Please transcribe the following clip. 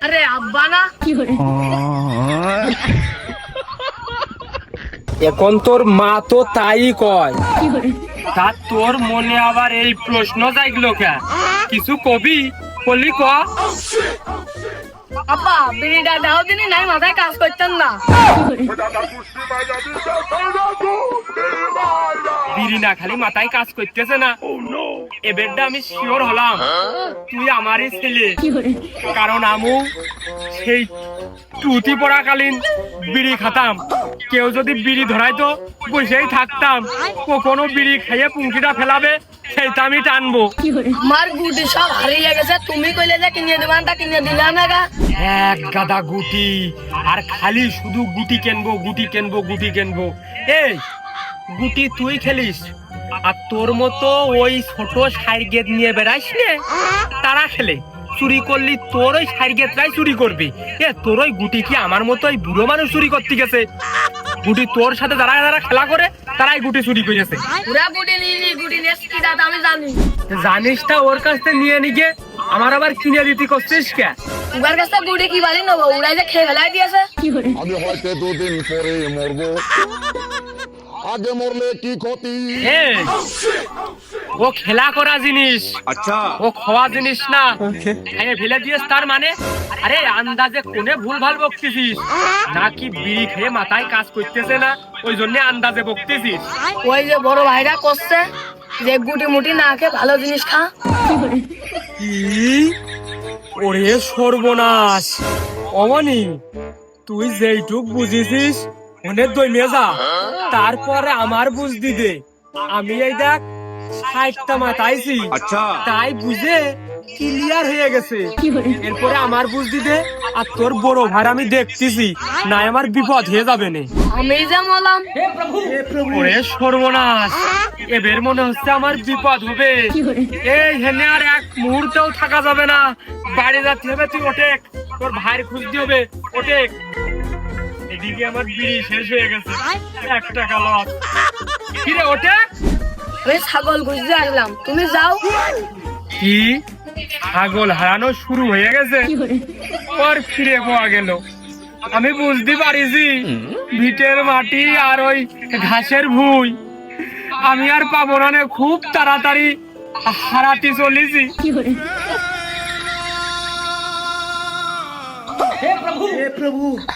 আরে আব্বা না। এখন তোর মা তো তাই কয়। তা তোর মনে আবার এই প্রশ্ন জাগলো কে? কিছু কবি? বলি ক। আব্বা বিড়িটা দাও দিনই নাই মাথায় কাজ করতেন না। বিড়ি না খালি মাথায় কাজ করতেছে না। এবারটা আমি শিওর হলাম। তুই আমারই ছেলে। কারণ আমু সেই টুতি পড়াকালীন বিড়ি খাতাম। কেউ যদি বিড়ি ধরাইতো বসেই থাকতাম। কখনো বিড়ি খাইয়ে পুঙ্কিটা ফেলাবে সেইটা আমি টানবো। আমার গুটি সব হারিয়ে গেছে তুমি কইলে যে কিনে দেবেন তা কিনে না গা। এক গাদা গুটি আর খালি শুধু গুটি কেনবো গুটি কেনবো গুটি কেনবো। এই গুটি তুই খেলিস। আর তোর মতো ওই ছোট সাইগেট নিয়ে বেড়াইস নে তারা খেলে। চুরি করলি তোর ওই সাইগেটরাই চুরি করবি। এ তোর ওই গুটি কি আমার মতো ওই বুড়ো মানুষ চুরি করতে গেছে? গুটি তোর সাথে যারা যারা খেলা করে তারাই গুটি চুরি করেছে। পুরা গুটি নিয়ে গুটি নিয়ে কি দাদা আমি জানি। জানিসটা ওর কাছ থেকে নিয়ে নিগে আমার আবার কিনে দিতে করছিস কে? উগার কাছে গুটি কি বাড়ি নেব? উড়াই যে খেয়ে ফেলাই দিয়েছে। আমি হয়তো দুদিন পরে মরবো। আগে মরলে কি ক্ষতি? ও খেলা করা জিনিস আচ্ছা। ও খাওয়া জিনিস না। খাইয়ে ফেলে দিয়েছ তার মানে? আরে আন্দাজে কোনে ভুল ভালো বকতেছিস? নাকি বিড়ি খেয়ে মাথায় কাজ করতেছে না? ওই জন্য আন্দাজে বকতেছিস। ওই যে বড় ভাইরা করছে যে গুটি মুটি না খেয়ে ভালো জিনিস খা। কি? ওরে সর্বনাশ। অমনি তুই যেইটুক বুঝিছিস মনে দইমে যা। তারপরে আমার বুঝদি দে আমি এই দেখ ষাটটা মাথাইছি আচ্ছা। তাই বুঝে ক্লিয়ার হয়ে গেছে। এরপরে আমার বুঝদি দে আর তোর বড় ভাই আমি দেখতেছি না আমার বিপদ হয়ে যাবে না। আমি যে মলাম। ওরে সর্বনাশ এবার মনে হচ্ছে আমার বিপদ হবে। এই হেনে আর এক মুহূর্তেও থাকা যাবে না। বাড়ি যাতে হবে তুই ওটেক তোর ভাইয়ের খুঁজতে হবে ওটেক এদিকে আমার বিড়ি শেষ হয়ে গেছে। এক টাকা লস। কিরে ওটেক আমি ছাগল খুঁজতে আসলাম। তুমি যাও। কি? ছাগল হারানো শুরু হয়ে গেছে। পর ফিরে পাওয়া গেল। আমি বুঝতে পারিছি ভিটের মাটি আর ওই ঘাসের ভুই। আমি আর পাবো না নে, খুব তাড়াতাড়ি হারাতে চলেছি। É, Prabhu!